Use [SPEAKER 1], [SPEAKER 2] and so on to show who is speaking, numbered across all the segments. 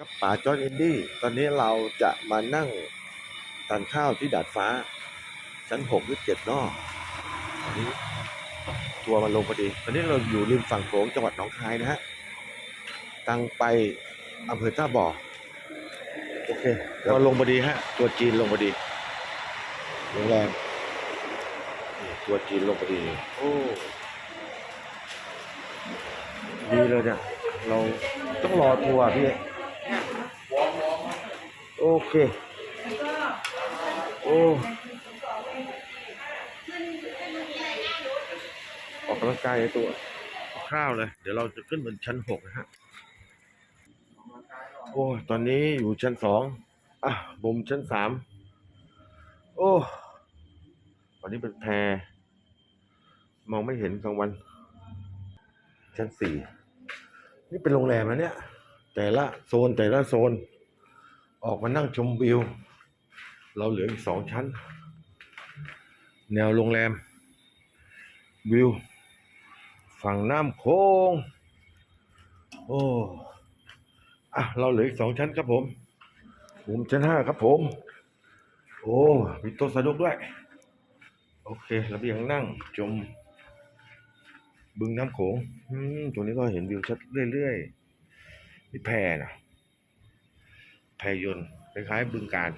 [SPEAKER 1] ครับป๋าจอร์ดอินดี้ตอนนี้เราจะมานั่งทานข้าวที่ดาดฟ้า ชั้นหกหรือเจ็ดนอกตอนนี้ทัวร์มันลงพอดี ตอนนี้เราอยู่ริมฝั่งโขงจังหวัดหนองคายนะฮะตังไปอำเภอท่าบ่อโอเคเราลงพอดีฮะ ตัวจีนลงพอดีโรงแรมตัวจีนลงพอดีโอ้ดีเลยเนี่ยเราต้องรอทัวร์พี่ เค โอ้ออกกำลังกายตัวข้าวเลย เดี๋ยวเราจะขึ้นบนชั้นหกนะฮะ โอ้ตอนนี้อยู่ชั้นสองอะบุมชั้นสามโอ้ตอนนี้เป็นแพรมองไม่เห็นกลางวัน ชั้นสี่นี่เป็นโรงแรมนะเนี่ย แต่ละโซนแต่ละโซน ออกมานั่งชมวิว เราเหลืออีกสองชั้น แนวโรงแรม วิว ฝั่งน้ำโค้ง โอ้อะเราเหลืออีกสองชั้นครับผมผมชั้นห้าครับผม โอ้มีโต๊ะสนุกด้วย โอเคระเบียงนั่งชมบึงน้ำโขงตรงนี้ก็เห็นวิวชัดเรื่อยๆนี่แพนะ แพยนต์คล้ายๆบึงการ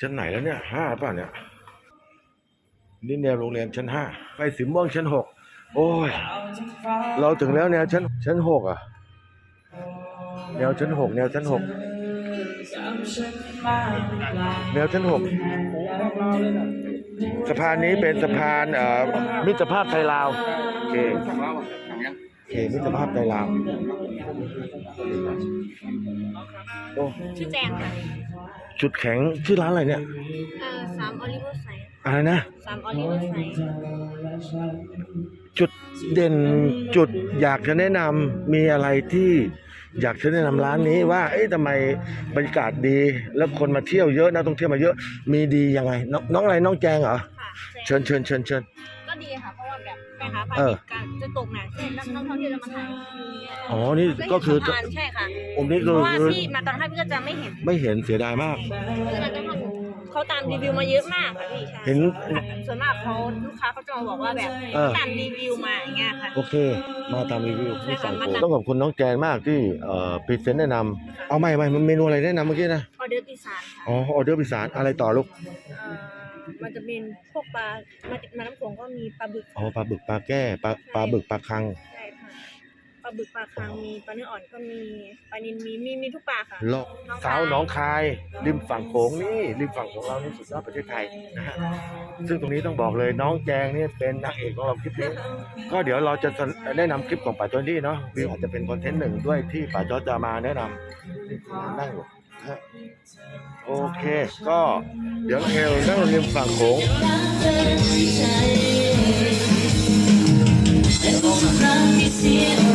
[SPEAKER 1] ชั้นไหนแล้วเนี่ยห้าป่ะเนี่ยนี่แนวโรงแรมชั้นห้าไปสิมม่วงชั้นหกโอ้ย เราถึงแล้วแนวชั้นชั้นหกอะ แนวชั้นหกแนวชั้นหกแนวชั้นหกสะพานนี้เป็นสะพานเอ่อมิตรภาพไทยลาวโอเค โอเคมิตรภาพไทยลาวโอ้
[SPEAKER 2] ชื่อแจงค่ะ
[SPEAKER 1] จุดแข็งชื่อร้านอะไรเนี่ย
[SPEAKER 2] เอ่อสามออลิเวอร์ไซด์
[SPEAKER 1] อะไรนะ
[SPEAKER 2] สามออลิเวอร์ไซด์
[SPEAKER 1] จุดเด่นจุดอยากจะแนะนำมีอะไรที่อยากจะแนะนำร้านนี้ว่า เอ๊ะทำไมบรรยากาศดี แล้วคนมาเที่ยวเยอะนักท่องเที่ยวมาเยอะ มีดียังไง น้องน้องอะไรน้องแจงเหรอ
[SPEAKER 2] ค่ะแจ
[SPEAKER 1] เชิ
[SPEAKER 2] ง
[SPEAKER 1] ญเชิญเชิญเชิญ
[SPEAKER 2] ก็ดีค่ะ เพราะว่าแบบไปหาปลา
[SPEAKER 1] เออ
[SPEAKER 2] ดิบกันจะตกหนักเช่นนักท่องเที่ยวจะมาถ่าย
[SPEAKER 1] อ๋อนี่ก็คือ
[SPEAKER 2] ก็เห็นสะพานใช่ค่ะ
[SPEAKER 1] องค์นี้
[SPEAKER 2] เพ
[SPEAKER 1] ก็
[SPEAKER 2] ราะว่า
[SPEAKER 1] คือ
[SPEAKER 2] พี่มาตอนท้ายพี่ก็จะไม่เห็น
[SPEAKER 1] ไม่เห็นเสียดายมาก
[SPEAKER 2] คือเราจะทำเขาตามรีวิวมาเยอะมากค่ะพี่ใช่
[SPEAKER 1] เห็น
[SPEAKER 2] ส่วนมากเขาลูกค้าเขาจะมาบอกว่าแบบ
[SPEAKER 1] เออ
[SPEAKER 2] ตามรีวิวมาอย่างเงี้ยค่ะ
[SPEAKER 1] โอเค มาตามรีวิวที่สั่ง
[SPEAKER 2] ใช่
[SPEAKER 1] โก
[SPEAKER 2] ค่ะ
[SPEAKER 1] ต้องขอบคุณน้องแจนมากที่เอ่อพรีเซนต์แนะนำเอาไม่ไม่เมนูอะไรแนะนำเมื่อกี้นะ
[SPEAKER 2] ออเดอร์อีสานค่ะ
[SPEAKER 1] อ๋อออเดอร์พิสานอะไรต่อลูก
[SPEAKER 2] เอ่อ มันจะเป็นพวกปลามามาน้ำโขงก็มีปลาบึก
[SPEAKER 1] อ๋อปลาบึกปลาแก้ปลาปลาบึกปลาคัง
[SPEAKER 2] ใช่ค่ะปลาบึกปลาคังมีปลาเนื้ออ่อนก็มีปลานิลมีมีมีทุกปลาค่ะ
[SPEAKER 1] ลอกสาวหนองคาย ริมฝั่งโขงนี่ริมฝั่งของเรานี่สุดยอดประเทศไทยนะฮะซึ่งตรงนี้ต้องบอกเลยน้องแจงเนี่ยเป็นนางเอกของเราคลิปนี้ก็เดี๋ยวเราจะแนะนำคลิปของป่าจอนี่เนาะวิวอาจจะเป็นคอนเทนต์หนึ่งด้วยที่ป่าจอจะมาแนะนำนั่งอยู่นะฮะ โอเค ก็เดี๋ยวเอลนั่งริมฝั่งโขง
[SPEAKER 3] แต่ทุกครั้งที่เสีย